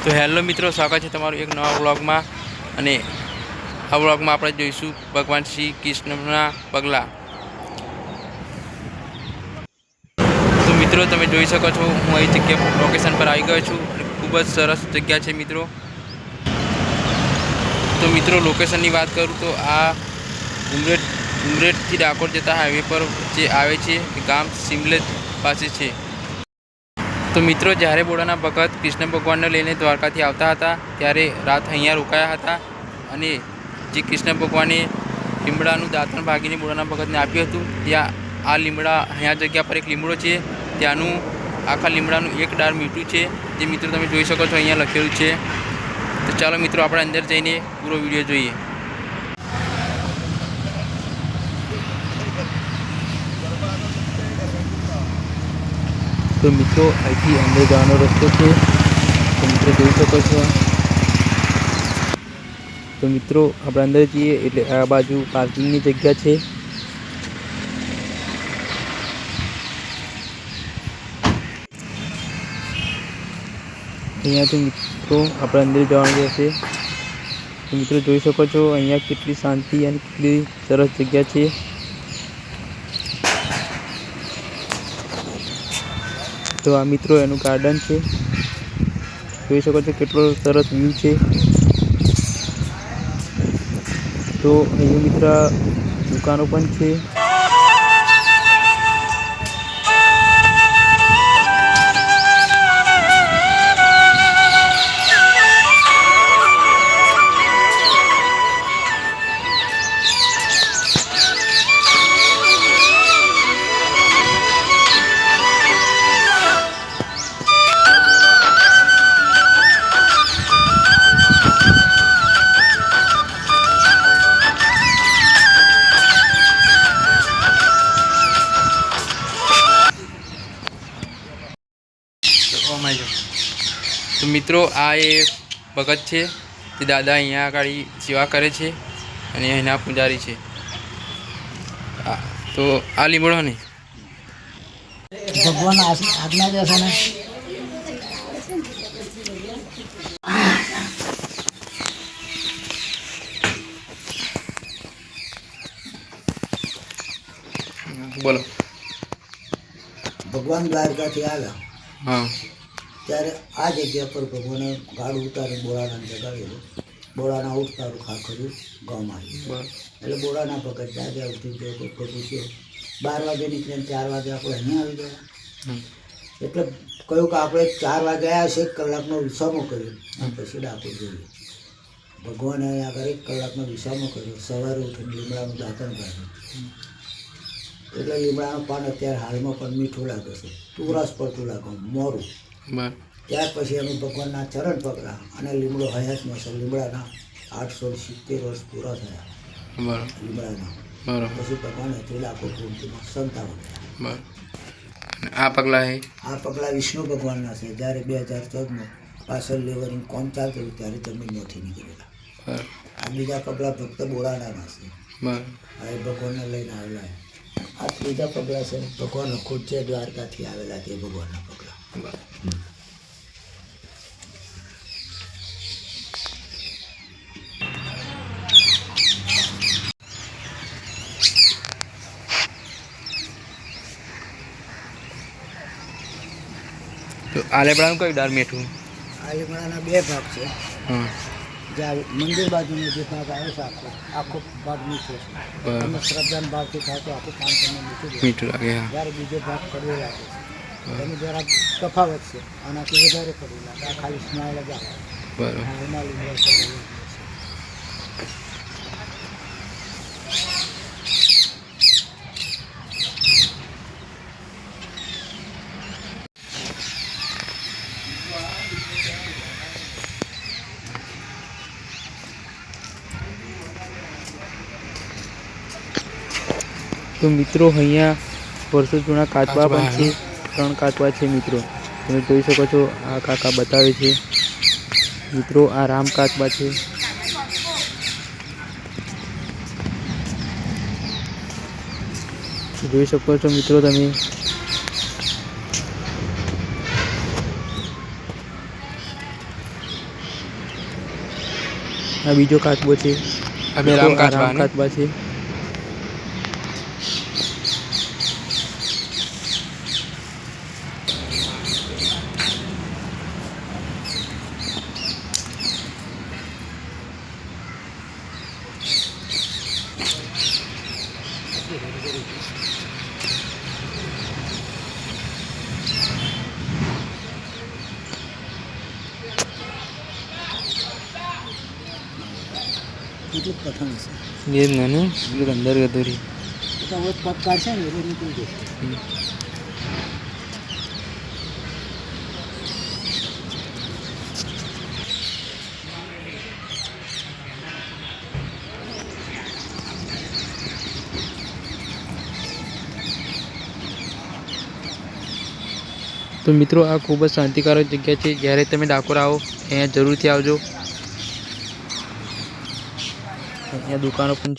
તો હેલો મિત્રો, સ્વાગત છે તમારું એક નવા વ્લોગમાં. અને આ વ્લોગમાં આપણે જોઈશું ભગવાન શ્રી કૃષ્ણના પગલાં. તો મિત્રો, તમે જોઈ શકો છો, હું અહીં જગ્યા લોકેશન પર આવી ગયો છું અને ખૂબ જ સરસ જગ્યા છે મિત્રો. તો મિત્રો લોકેશનની વાત કરું તો આ ઉમરેઠ, ઉમરેઠથી ડાકોર જતા હાઈવે પર જે આવે છે ગામ સિમલેજ પાસે છે. તો મિત્રો, જ્યારે બોડાના ભગત કૃષ્ણ ભગવાનને લઈને દ્વારકાથી આવતા હતા, ત્યારે રાત અહીંયા રોકાયા હતા અને જે કૃષ્ણ ભગવાને લીમડાનું દાંતણ ભાગીને બોડાના ભગતને આપ્યું હતું, ત્યાં આ લીમડા અહીંયા જગ્યા પર એક લીમડો છે, ત્યાંનું આખા લીમડાનું એક ડાળ મીઠું છે, જે મિત્રો તમે જોઈ શકો છો અહીંયા લખેલું છે. તો ચાલો મિત્રો, આપણે અંદર જઈને પૂરો વીડિયો જોઈએ. તો મિત્રો, અહીંથી અંદર જવાનો રસ્તો છે. તો મિત્રો, જોઈ શકો છો તો મિત્રો, આપણે અંદર જઈએ એટલે આ બાજુ પાર્કિંગની જગ્યા છે. અહીંયાથી મિત્રો, આપણે અંદર જવાનું રહેશે. તો મિત્રો, જોઈ શકો છો, અહીંયા કેટલી શાંતિ અને કેટલી સરસ જગ્યા છે. તો આ મિત્રો, એનું ગાર્ડન છે. જોઈ શકો છો કેટલો સરસ વ્યૂ છે. તો અહીંયા મિત્ર દુકાનો પણ છે. મિત્રો આ એ ભગત છે. તે દાદા અહીંયા આગળ સેવા કરે છે અને એના પૂજારી છે. તો આ લીમડો ને. ભગવાન આજ્ઞા દેશો ને. બોલો. ભગવાન દ્વારકાથી આવ્યા. હા. ત્યારે આ જગ્યા પર ભગવાને ગાળ ઉતારી બોળાના જગાવેલું બોળાના ઉઠતારું ખાખર્યું ગામમાં એટલે બોળાના ભગત જાગ્યા ઉઠી ગયો કોઈ છે બાર વાગે નીકળે ચાર વાગે આપણે અહીંયા આવી ગયા. એટલે કહ્યું કે આપણે ચાર વાગે આવ્યા છે એક કલાકનો વિસામો કર્યો. અને પછી ડાકોર જોઈએ. ભગવાને અહીંયા આગળ એક કલાકનો વિસામો કર્યો. સવારે ઉઠીને લીમડાનું દાંતણ કાઢ્યું. એટલે લીમડાનું પાન અત્યારે હાલમાં પણ મીઠું લાગે છે. તુરાસ પડતું લાગે મોરું. ત્યાર પછી અમે ભગવાનના ચરણ પકડા અને લીમડો હયાતમાં છે. લીમડાના આઠસો સિત્તેર વર્ષ પૂરા થયા. લીમડાના. પછી ભગવાન ડાકોર પૂર્તિમાં સંતા અને આ પગલાં આ પગલાં વિષ્ણુ ભગવાનના છે. જ્યારે બે હજાર ચૌદમાં પાછળ લેવરિંગ કોમ ચાલતું હતું ત્યારે જમીનમાંથી નીકળેલા. બરાબર. આ બીજા પગલાં ભક્ત બોરાડાના છે. આ એ ભગવાનને લઈને આવેલા આ ત્રીજા પગલાં છે ભગવાન ખુદ છે દ્વારકાથી આવેલા તે ભગવાનના પગલાં તો આ કયું ડાર મીઠું? આ બે ભાગ છે. હા. જ્યાં મંદિર બાજુનો જે ભાગ આવે છે આખો આખો ભાગ મીઠો છે. તમે શ્રદ્ધાના ખાવ તો આખું કામ તમને મીઠું મીઠું લાગે જ્યારે બીજો ભાગ કડવો લાગે છે. એની જરા તફાવત છે. આનાથી વધારે કડવું લાગે. આ ખાલી સ્માઇલ જ આવે. બરાબર. તો મિત્રો અહીંયા વર્ષો જૂના કાચબા પણ છે. ત્રણ કાચવા છે મિત્રો. તમે જોઈ શકો છો આ કાકા બતાવે છે. મિત્રો આ રામ કાચબા છે. જોઈ શકો છો મિત્રો તમે. આ બીજો કાચબો છે. આ બે રામ? કાચબા છે. એટલું કઠણ છે એ જ ને ને પેલું અંદર ગધોરી તો હવે પગ કાઢશે ને એટલે નીકળી જશે તો મિત્રો, આ ખૂબ જ શાંતિકારક જગ્યા છે. જ્યારે તમે ડાકોર આવો, અહીંયા જરૂરથી આવજો. અહીંયા દુકાનો પણ